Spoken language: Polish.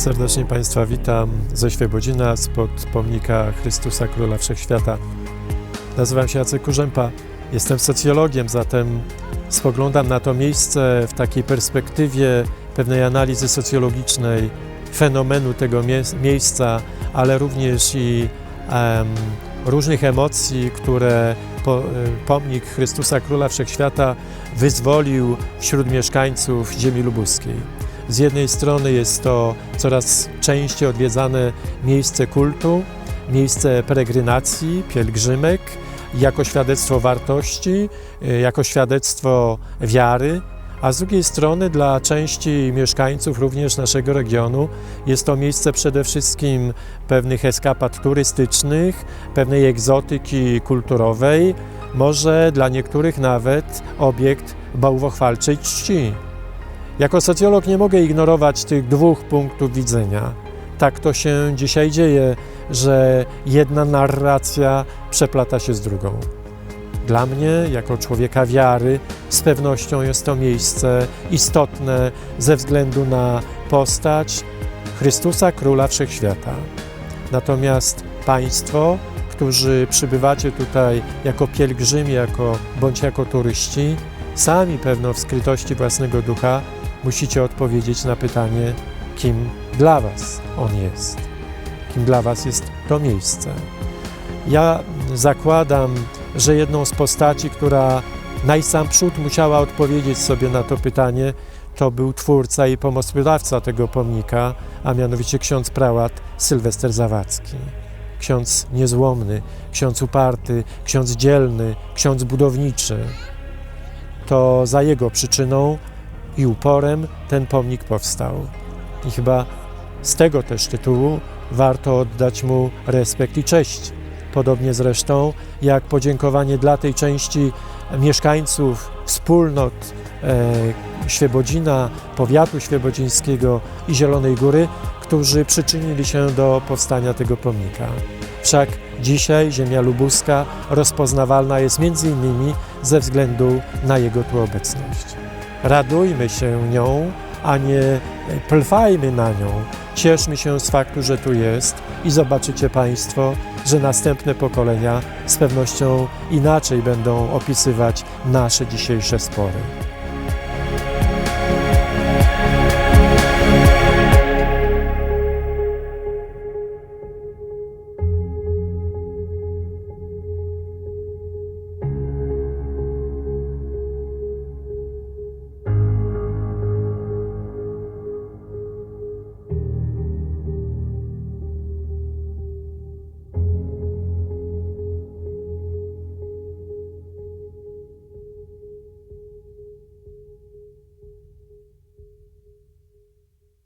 Serdecznie Państwa witam ze Świebodzina, spod pomnika Chrystusa Króla Wszechświata. Nazywam się Jacek Kurzępa, jestem socjologiem, zatem spoglądam na to miejsce w takiej perspektywie pewnej analizy socjologicznej fenomenu tego mie- miejsca, ale również i różnych emocji, które po, y, pomnik Chrystusa Króla Wszechświata wyzwolił wśród mieszkańców ziemi lubuskiej. Z jednej strony jest to coraz częściej odwiedzane miejsce kultu, miejsce peregrinacji, pielgrzymek, jako świadectwo wartości, y, jako świadectwo wiary, a z drugiej strony dla części mieszkańców również naszego regionu jest to miejsce przede wszystkim pewnych eskapad turystycznych, pewnej egzotyki kulturowej, może dla niektórych nawet obiekt bałwochwalczej czci. Jako socjolog nie mogę ignorować tych dwóch punktów widzenia. Tak to się dzisiaj dzieje, że jedna narracja przeplata się z drugą. Dla mnie, jako człowieka wiary, z pewnością jest to miejsce istotne ze względu na postać Chrystusa Króla Wszechświata. Natomiast Państwo, którzy przybywacie tutaj jako pielgrzymi, jako, bądź jako turyści, sami pewno w skrytości własnego ducha musicie odpowiedzieć na pytanie, kim dla Was on jest, kim dla Was jest to miejsce. Ja zakładam, że jedną z postaci, która najsamprzód musiała odpowiedzieć sobie na to pytanie, to był twórca i pomysłodawca tego pomnika, a mianowicie ksiądz prałat Sylwester Zawadzki. Ksiądz niezłomny, ksiądz uparty, ksiądz dzielny, ksiądz budowniczy. To za jego przyczyną i uporem ten pomnik powstał. I chyba z tego też tytułu warto oddać mu respekt i cześć. Podobnie zresztą jak podziękowanie dla tej części mieszkańców wspólnot e, Świebodzina, powiatu świebodzińskiego i Zielonej Góry, którzy przyczynili się do powstania tego pomnika. Wszak dzisiaj ziemia lubuska rozpoznawalna jest między innymi ze względu na jego tu obecność. Radujmy się nią, a nie plwajmy na nią. Cieszmy się z faktu, że tu jest i zobaczycie Państwo, że następne pokolenia z pewnością inaczej będą opisywać nasze dzisiejsze spory.